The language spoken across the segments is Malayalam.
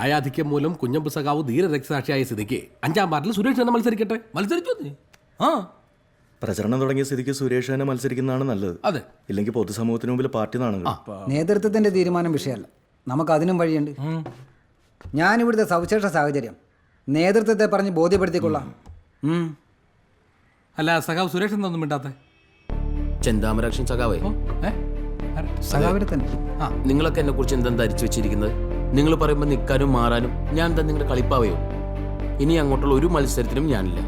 പ്രായാധിക്യം മൂലം കുഞ്ഞമ്പ് സഖാവ് ധീര രക്തസാക്ഷിയായ സ്ഥിതിക്ക് അഞ്ചാം പാർട്ടിൽ സുരേഷ് തന്നെ മത്സരിക്കട്ടെ? മത്സരിച്ചു നീ? ആ. പ്രചരണം തുടങ്ങിയ സ്ഥിതിക്ക് സുരേഷ് തന്നെ മത്സരിക്കുന്നതാണ് നല്ലത്. അതെ. ഇല്ലെങ്കിൽ പൊതുസമൂഹത്തിന് മുമ്പിൽ പാർട്ടി നേതൃത്വത്തിന്റെ തീരുമാനം വിഷയമല്ല. നമുക്ക് അതിനും വഴിയുണ്ട്. ഞാനിവിടുത്തെ സവിശേഷ സാഹചര്യം. നേതൃത്വത്തെ പറഞ്ഞ് ബോധ്യപ്പെടുത്തിക്കൊള്ളാം. അല്ല സഖാവ് സുരേഷ് എന്തൊന്നും മിണ്ടാത്ത? ചെന്താമരാക്ഷൻ സഖാവേ. സഖാവിനെ തന്നെ. ആ നിങ്ങളൊക്കെ എന്നെ കുറിച്ച് എന്താ ധരിച്ചു വെച്ചിരിക്കുന്നത്? നിങ്ങൾ പറയുമ്പോൾ നിൽക്കാനും മാറാനും ഞാൻ എന്താ നിങ്ങളുടെ കളിപ്പാവയോ? ഇനി അങ്ങോട്ടുള്ള ഒരു മത്സരത്തിനും ഞാനില്ല.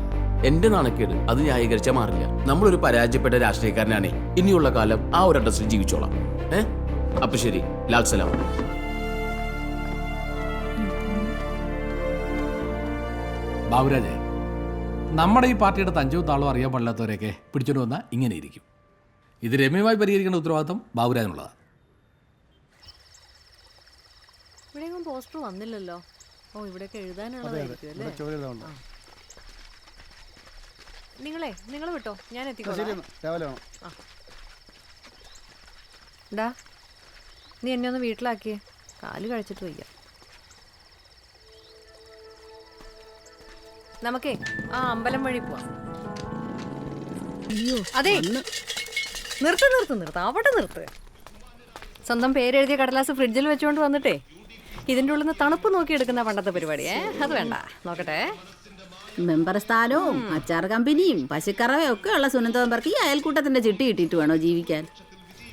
എന്റെ നാണക്കേട് അത് ന്യായീകരിച്ചാൽ മാറില്ല. നമ്മളൊരു പരാജയപ്പെട്ട രാഷ്ട്രീയക്കാരനാണേ. ഇനിയുള്ള കാലം ആ ഒരു അഡ്രസ്സിൽ ജീവിച്ചോളാം. ഏ? അപ്പൊ ശരി. ലാൽ സലാം. ബാബുരാജേ നമ്മുടെ ഈ പാർട്ടിയുടെ തഞ്ചവും താളവും അറിയാൻ പാടില്ലാത്തവരെയൊക്കെ പിടിച്ചോണ്ട് വന്നാൽ ഇങ്ങനെ ഇരിക്കും. ഇത് രമ്യമായി പരിഹരിക്കേണ്ട ഉത്തരവാദിത്വം ബാബുരാജിനുള്ളതാണ്. ഇവിടെയെങ്കിലും പോസ്റ്റർ വന്നില്ലല്ലോ. ഓ ഇവിടെ എഴുതാനുള്ളതായിരിക്കും അല്ലേ. നിങ്ങളെ നിങ്ങൾ വിട്ടോ? ഞാൻ എത്തിക്കോളാം. ഡാ നീ എന്നെ ഒന്ന് വീട്ടിലാക്കിയേ. കാൽ കഴിച്ചിട്ട് വയ്യ. നമുക്കേ ആ അമ്പലം വഴി പോവാം. അതെ. നിർത്ത് നിർത്ത് നിർത്ത്. അവിടെ നിർത്ത്. സ്വന്തം പേരെഴുതിയ കടലാസ് ഫ്രിഡ്ജിൽ വെച്ചുകൊണ്ട് വന്നിട്ടേ. ഇതിന്റെ ഉള്ളിൽ നിന്ന് തണുപ്പ് നോക്കി എടുക്കുന്ന പണ്ടത്തെ പരിപാടിയേ. അത് വേണ്ട. നോക്കട്ടെ. മെമ്പർ സ്ഥാനവും അച്ചാർ കമ്പനിയും പശുക്കറവയും ഒക്കെ ഉള്ള സുനന്ദ മെമ്പർക്ക് ഈ അയൽക്കൂട്ടത്തിന്റെ ചിട്ടി കിട്ടിയിട്ട് വേണോ ജീവിക്കാൻ?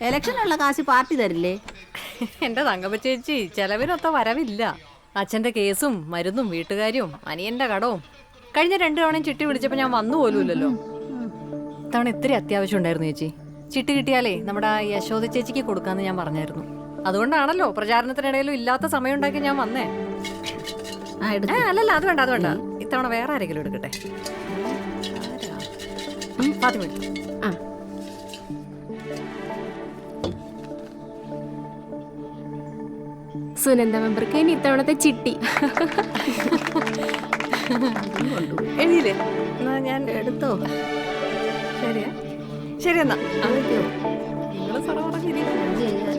ഇലക്ഷനുള്ള കാശ് പാർട്ടി തരില്ലേ? എന്റെ തങ്കപ്പ ചേച്ചി ചെലവിനൊത്ത വരവില്ല. അച്ഛന്റെ കേസും മരുന്നും വീട്ടുകാരും അനിയന്റെ കടവും. കഴിഞ്ഞ രണ്ടു തവണയും ചിട്ടി വിളിച്ചപ്പോൾ ഞാൻ വന്നു പോലുമില്ലല്ലോ. ഇത്തവണ ഇത്തിരി അത്യാവശ്യം ഉണ്ടായിരുന്നു ചേച്ചി. ചിട്ടി കിട്ടിയാലേ നമ്മുടെ യശോദ ചേച്ചിക്ക് കൊടുക്കാമെന്ന് ഞാൻ പറഞ്ഞായിരുന്നു. അതുകൊണ്ടാണല്ലോ പ്രചാരണത്തിനിടയിലും ഇല്ലാത്ത സമയം ഉണ്ടാക്കി ഞാൻ വന്നേ. ആ അല്ലല്ല അത് വേണ്ട അത് വേണ്ട. ഇത്തവണ വേറെ ആരെങ്കിലും എടുക്കട്ടെ. ഫാത്തിമ. ആ. സുനന്ദ മെമ്പർക്ക് ഇനി ഇത്തവണത്തെ ചിട്ടി. എഴുതിയില്ലേ എന്നാ ഞാൻ എടുത്തോ? ശരിയാ. ശരി എന്നാ അതൊക്കെയോ നിങ്ങൾ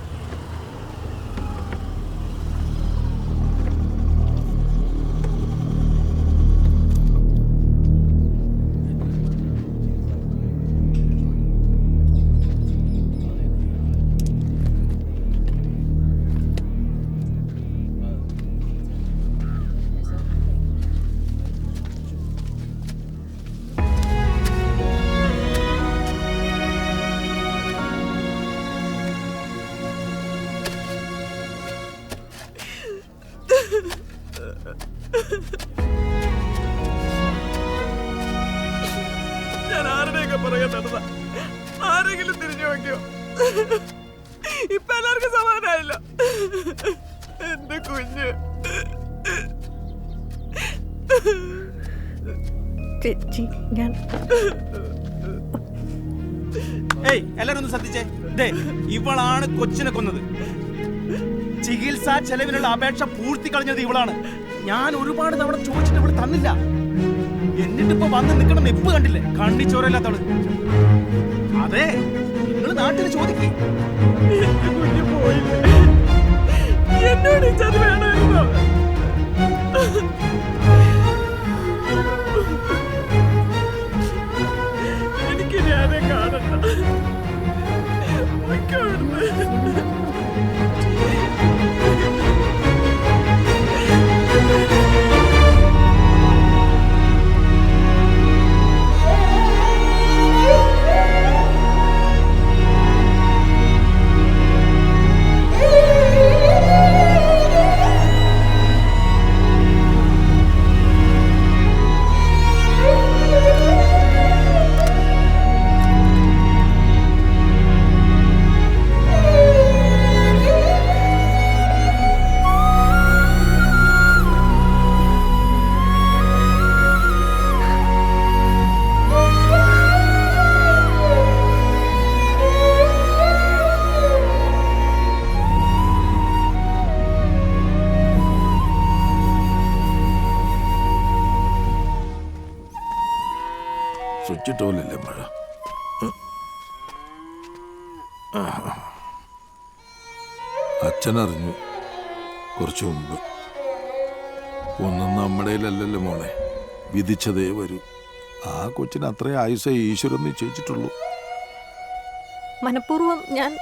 ആരുടെയൊക്കെ പറയാൻ നടന്ന ആരെങ്കിലും തിരിഞ്ഞു നോക്കിയോ? ഇപ്പൊ എല്ലാവർക്കും സമാധാനായില്ല എന്റെ കുഞ്ഞ്. ചേച്ചി ഞാൻ ഏയ് എല്ലാരും ഒന്ന് ശ്രദ്ധിച്ചേ. ദേ ഇവളാണ് കൊച്ചിനെ കൊന്നത്. ചികിത്സാ ചെലവിനുള്ള അപേക്ഷ പൂർത്തി കളഞ്ഞത് ഇവളാണ്. ഞാൻ ഒരുപാട് തവണ ചോദിച്ചിട്ട് ഇവിടെ തന്നില്ല. എന്നിട്ടിപ്പോ വന്ന് നിൽക്കണം നിപ്പ് കണ്ടില്ലേ? കണ്ണി ചോരല്ലാത്തവൾ അതെ നിങ്ങൾ നാട്ടിൽ ചോദിക്കേ. എന്നോട് വെച്ചിട്ട് പോലില്ലേ മഴ അച്ഛനറിഞ്ഞു കുറച്ചു മുമ്പ്. ഒന്നും നമ്മുടെയിലല്ലല്ലോ മോളെ. വിധിച്ചതേ വരൂ. ആ കൊച്ചിന് അത്ര ആയുസ ഈശ്വരൻ നിശ്ചയിച്ചിട്ടുള്ളൂ. മനഃപൂർവം ഞാൻ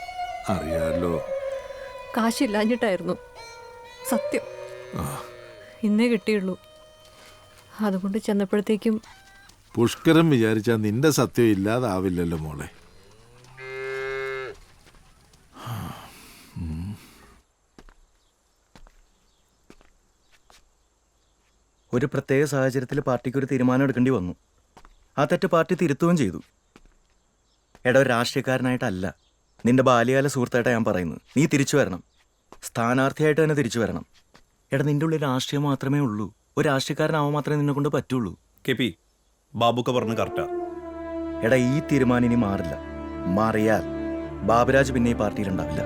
അറിയാലോ. കാശില്ലാഞ്ഞിട്ടായിരുന്നു. സത്യം. ഇന്നേ കിട്ടിയുള്ളൂ. അതുകൊണ്ട് ചെന്നപ്പോഴത്തേക്കും പുഷ്കരം വിചാരിച്ചാൽ നിന്റെ സത്യം ഇല്ലാതാവില്ലല്ലോ മോളെ. ഒരു പ്രത്യേക സാഹചര്യത്തിൽ പാർട്ടിക്ക് ഒരു തീരുമാനം എടുക്കേണ്ടി വന്നു. ആ തെറ്റ് പാർട്ടി തിരുത്തുകയും ചെയ്തു. എടാ ഒരു രാഷ്ട്രീയക്കാരനായിട്ടല്ല. നിന്റെ ബാല്യകാല സുഹൃത്തായിട്ടാണ് ഞാൻ പറയുന്നത്. നീ തിരിച്ചു വരണം. സ്ഥാനാർത്ഥിയായിട്ട് തന്നെ തിരിച്ചു വരണം. എടാ നിന്റെ ഉള്ളിൽ രാഷ്ട്രീയം മാത്രമേ ഉള്ളൂ. ഒരു രാഷ്ട്രീയക്കാരനാവാൻ മാത്രമേ നിന്നെ കൊണ്ട് പറ്റുള്ളൂ. കെ പി ബാബുക്ക പറഞ്ഞ് കറക്റ്റാ. എടാ ഈ തീരുമാനം ഇനി മാറില്ല. മാറിയാൽ ബാബുരാജ് പിന്നെ ഈ പാർട്ടിയിലുണ്ടാവില്ല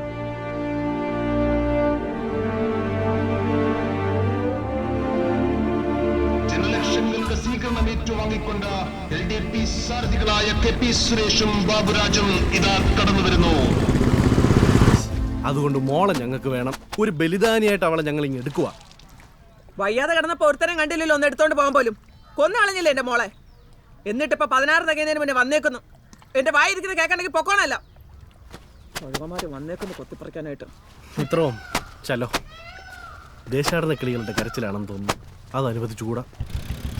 ജനലക്ഷങ്ങളുടെ സ്വീകരണം ഏറ്റുവാങ്ങിക്കൊണ്ട് എൽ ഡി പി സാരഥികളായ കെ പി സുരേഷും ബാബുരാജും ഇതാ കടന്നു വരുന്നു. അതുകൊണ്ട് മോളെ ഞങ്ങൾക്ക് വേണം ഒരു ബലിദാനിയായിട്ട് അവളെ ഞങ്ങൾ ഇങ്ങ് എടുക്കുക വയ്യാതെ കിടന്നപ്പോ ഒരുത്തരം കണ്ടില്ലല്ലോ ഒന്ന് എടുത്തോണ്ട് പോകാൻ പോലും. കൊന്നളഞ്ഞില്ലേ എന്റെ മോളെ? എന്നിട്ടിപ്പോ പതിനാറ് തികയുന്നതിന് മുന്നേ വന്നേക്കുന്നു. എന്റെ വായിരിക്കുന്നത് കേൾക്കണമെങ്കിൽ പൊക്കോണല്ല. ഒഴുകമാര് വന്നേക്കുന്നു കൊത്തിപ്പറിക്കാനായിട്ട്. മിത്രവും ചലോ. ദേശാടന കിളികളുടെ കരച്ചിലാണെന്ന് തോന്നുന്നു. അത് അനുവദിച്ചുകൂടാ.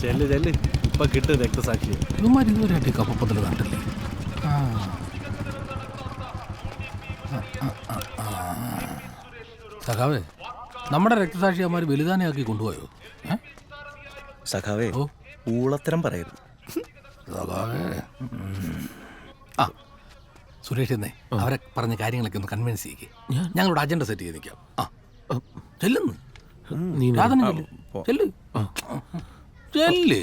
ചെല്ല് ചെല്ല്. ഇപ്പൊ കിട്ടും രക്തസാക്ഷി. ഇവന്മാർ ഇതുവരെയായിട്ട് കപ്പപ്പത്തിൽ കണ്ടില്ലേ. സഖാവേ നമ്മുടെ രക്തസാക്ഷി രക്തസാക്ഷിയന്മാർ വലുതാനയാക്കി കൊണ്ടുപോയോ സഖാവേ ഓ. ഊളത്തരം പറയരുത്. ആ സുരേഷ് എന്നേ അവരെ പറഞ്ഞ കാര്യങ്ങളൊക്കെ ഒന്ന് കൺവിൻസ് ചെയ്യിക്കേ. ഞങ്ങളുടെ അജണ്ട സെറ്റ് ചെയ്ത് നിൽക്കാം. ആ. ചെല്ലുന്നു. ചെല്ല്. ചെല്ല് ചെല്ല്.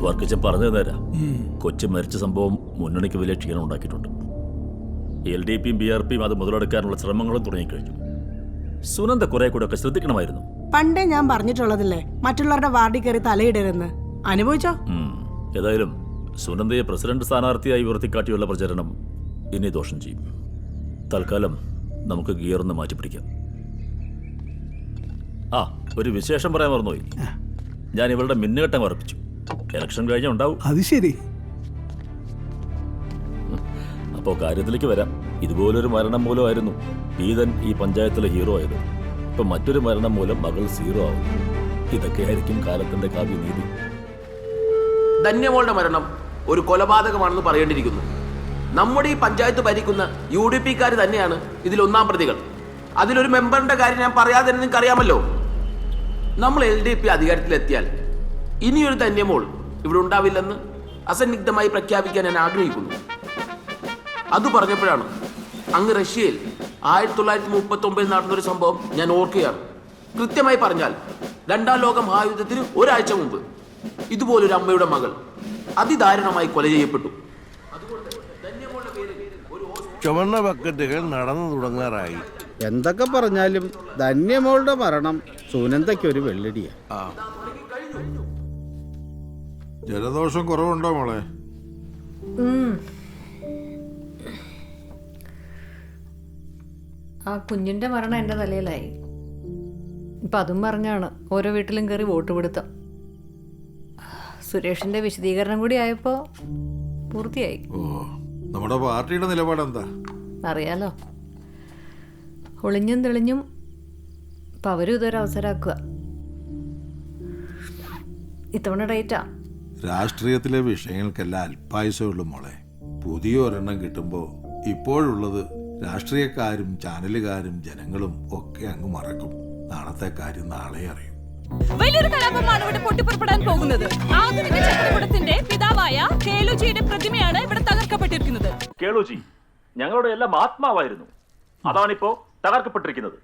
വർക്കിച്ചൻ പറഞ്ഞു തരാ കൊച്ചു മരിച്ച സംഭവം മുന്നണിക്ക് വലിയ ക്ഷീണം ഉണ്ടാക്കിയിട്ടുണ്ട്. എൽ ഡി പിയും ബി ആർ പിയും അത് മുതലെടുക്കാനുള്ള ശ്രമങ്ങളും തുടങ്ങിക്കഴിഞ്ഞു. സുനന്ദ കുറെ കൂടെ ഒക്കെ ശ്രദ്ധിക്കണമായിരുന്നു. പണ്ടേ ഞാൻ പറഞ്ഞിട്ടുള്ളതല്ലേ മറ്റുള്ളവരുടെ വാർഡിൽ കയറി തലയിടരുന്ന് അനുഭവിച്ചോ. ഏതായാലും സുനന്ദയെ പ്രസിഡന്റ് സ്ഥാനാർത്ഥിയായി ഉയർത്തിക്കാട്ടിയുള്ള പ്രചരണം ഇനി ദോഷം ചെയ്യും. തൽക്കാലം നമുക്ക് ഗിയർ ഒന്ന് മാറ്റി പിടിക്കാം. ആ ഒരു വിശേഷം പറയാൻ മറന്നുപോയി. ഞാൻ ഇവളുടെ മിന്നുകെട്ടം ഉറപ്പിച്ചു. ഇലക്ഷൻ കഴിഞ്ഞ ഉണ്ടാവും. അത് ശരി. അപ്പോൾ കാര്യത്തിലേക്ക് വരാം. ഇതുപോലൊരു മരണം മൂലമായിരുന്നു പീതൻ ഈ പഞ്ചായത്തിലെ ഹീറോ ആയത്. ഇപ്പൊ മറ്റൊരു മരണം മൂലം മകൾ സീറോ ആവും. ഇതൊക്കെയായിരിക്കും കാലത്തിന്റെ കാവ്യനീതി. ധന്യമോളുടെ മരണം ഒരു കൊലപാതകമാണെന്ന് പറയേണ്ടിയിരിക്കുന്നു. നമ്മുടെ ഈ പഞ്ചായത്ത് ഭരിക്കുന്ന യു ഡി പിക്കാർ തന്നെയാണ് ഇതിൽ ഒന്നാം പ്രതികൾ. അതിലൊരു മെമ്പറിന്റെ കാര്യം ഞാൻ പറയാതെ നിങ്ങൾക്ക് അറിയാമല്ലോ നമ്മൾ എൽ ഡി പി അധികാരത്തിലെത്തിയാൽ ഇനിയൊരു ധന്യമോൾ ഇവിടെ ഉണ്ടാവില്ലെന്ന് അസന്നിഗ്ധമായി പ്രഖ്യാപിക്കാൻ ഞാൻ ആഗ്രഹിക്കുന്നു. അത് പറഞ്ഞപ്പോഴാണ്. അങ്ങ് റഷ്യയിൽ ആയിരത്തി തൊള്ളായിരത്തി മുപ്പത്തി ഒമ്പതിൽ നടന്നൊരു സംഭവം ഞാൻ ഓർക്കുകയാണ്. കൃത്യമായി പറഞ്ഞാൽ രണ്ടാം ലോക മഹായുദ്ധത്തിന് ഒരാഴ്ച മുമ്പ് ഇതുപോലൊരു അമ്മയുടെ മകൾ അതിദാരുണമായി കൊല ചെയ്യപ്പെട്ടു. ചുവന്ന ബക്കറ്റുകൾ നടന്നു തുടങ്ങാറായി. എന്തൊക്കെ പറഞ്ഞാലും ധന്യമോളുടെ മരണം സുനന്ദയ്ക്ക് ഒരു വെള്ളടിയാ. ജലദോഷം കുറവുണ്ടോ മോളെ? ആ കുഞ്ഞിന്റെ മരണം എന്റെ തലയിലായി. ഇപ്പം അതും പറഞ്ഞാണ് ഓരോ വീട്ടിലും കയറി വോട്ട് പിടുത്തം. സുരേഷിന്റെ വിശദീകരണം കൂടി ആയപ്പോൾ പൂർത്തിയായി. ഓ നമ്മുടെ പാർട്ടിയുടെ നിലപാടെന്താ? അറിയാലോ. ഒളിഞ്ഞും തെളിഞ്ഞും ഇപ്പം അവരും ഇതൊരു അവസരമാക്കുക. ഇത്തവണ ഡേറ്റാ. രാഷ്ട്രീയത്തിലെ വിഷയങ്ങൾക്കെല്ലാം അല്പായുസമുള്ളൂ മോളെ. പുതിയ ഒരെണ്ണം കിട്ടുമ്പോൾ ഇപ്പോഴുള്ളത് രാഷ്ട്രീയക്കാരും ചാനലുകാരും ജനങ്ങളും ഒക്കെ അങ്ങ് മറക്കും. നാളത്തെ കാര്യം നാളെ അറിയും. വലിയൊരു കലാപമാണ് ഇവിടെ പൊട്ടിപ്പുറപ്പെടാൻ പോകുന്നത്. ആധുനിക ചക്രപുടത്തിന്റെ പിതാവായ കേളുജിയുടെ പ്രതിമയാണ് ഇവിടെ തകർക്കപ്പെട്ടിരിക്കുന്നത്. കേളുജി ഞങ്ങളുടെ എല്ലാം ആത്മാവായിരുന്നു. അതാണിപ്പോ തകർക്കപ്പെട്ടിരിക്കുന്നത്.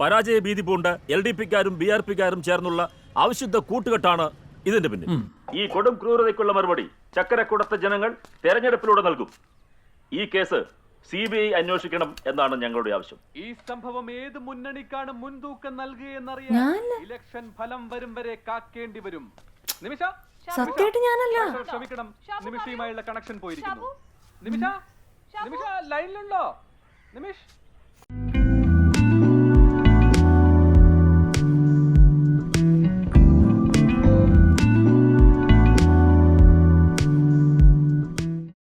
പരാജയ ഭീതി പൂണ്ട് എൽ ഡി പിക്കാരും ബി ആർ പിക്കാരും ചേർന്നുള്ള അവിശുദ്ധ കൂട്ടുകെട്ടാണ് ഇതിന്റെ പിന്നിൽ. ഈ കൊടും ക്രൂരതയ്ക്കുള്ള മറുപടി ചക്കരക്കുടത്തെ ജനങ്ങൾ തെരഞ്ഞെടുപ്പിലൂടെ നൽകും. ഈ കേസ് സി ബി ഐ അന്വേഷിക്കണം എന്നാണ് ഞങ്ങളുടെ ആവശ്യം. ഈ സംഭവം ഏത് മുന്നണിക്കാണ് മുൻതൂക്കം നൽകിയെന്നറിയാൻ ഇലക്ഷൻ ഫലം വരും വരെ കാക്കേണ്ടി വരും. നിമിഷ സത്യമായിട്ട് ഞാനല്ല. ക്ഷമിക്കണം. നിമിഷയുമായുള്ള കണക്ഷൻ പോയിരിക്കുന്നു. നിമിഷ നിമിഷ ലൈനിലുണ്ടോ? നിമിഷ്.